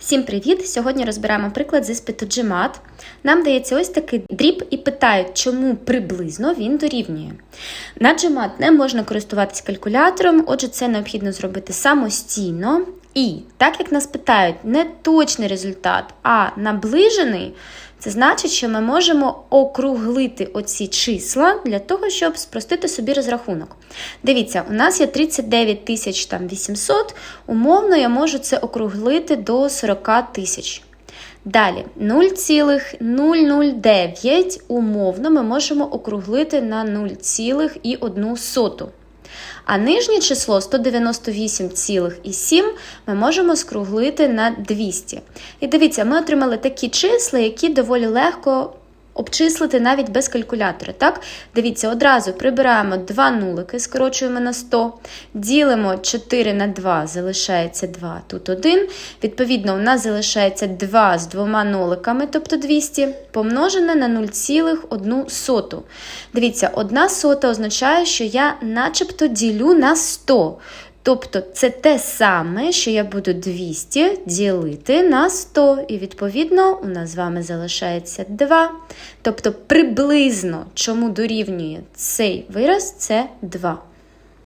Всім привіт! Сьогодні розбираємо приклад з іспиту GMAT. Нам дається ось такий дріб і питають, чому приблизно він дорівнює. На GMAT не можна користуватися калькулятором, отже, це необхідно зробити самостійно. І так як нас питають не точний результат, а наближений, це значить, що ми можемо округлити оці числа для того, щоб спростити собі розрахунок. Дивіться, у нас є 39 тисяч 800, умовно я можу це округлити до 40 тисяч. Далі 0,009 умовно ми можемо округлити на 0,1. А нижнє число 198,7 ми можемо скруглити на 200. І дивіться, ми отримали такі числа, які доволі легко обчислити навіть без калькулятора. Так? Дивіться, одразу прибираємо 2 нулики, скорочуємо на 100, ділимо 4 на 2, залишається 2, тут 1. Відповідно, у нас залишається 2 з двома нуликами, тобто 200, помножене на 0,1. Дивіться, 1 сота означає, що я начебто ділю на 100. Тобто це те саме, що я буду 200 ділити на 100, і відповідно у нас з вами залишається 2. Тобто приблизно чому дорівнює цей вираз, це 2.